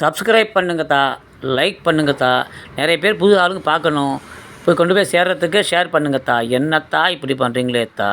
Subscribe பண்ணுங்கத்தா like பண்ணுங்கத்தா. நிறைய பேர் புது ஆளுங்க பார்க்கணும். போய் கொண்டு போய் சேர்கிறதுக்கு ஷேர் பண்ணுங்கத்தா. என்னத்தா இப்படி பண்ணுறீங்களேத்தா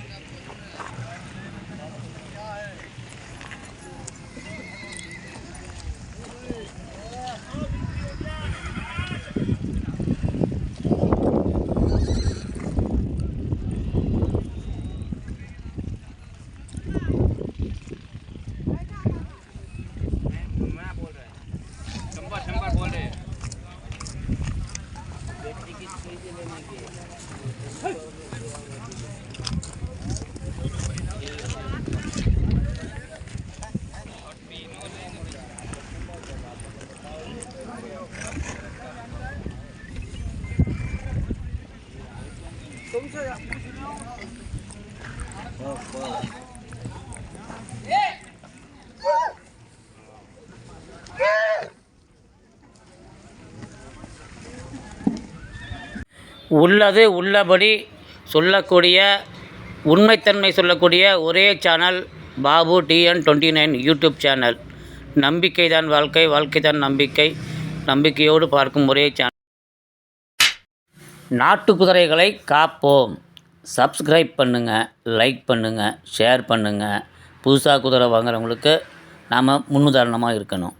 Oh, wow. உள்ளது உள்ளபடி சொல்லக்கூடிய உண்மைத்தன்மை சொல்லக்கூடிய ஒரே channel Babu TN twenty nine YouTube channel நம்பிக்கை தான் வாழ்க்கை வாழ்க்கை தான் நம்பிக்கை. நம்பிக்கையோடு பார்க்கும் ஒரே சேனல் நாட்டு குதிரைகளை காப்போம். சப்ஸ்கிரைப் பண்ணுங்கள் லைக் பண்ணுங்கள் ஷேர் பண்ணுங்கள் புதுசாக குதிரை வாங்குறவங்களுக்கு நாம் முன்னுதாரணமாக இருக்கணும்.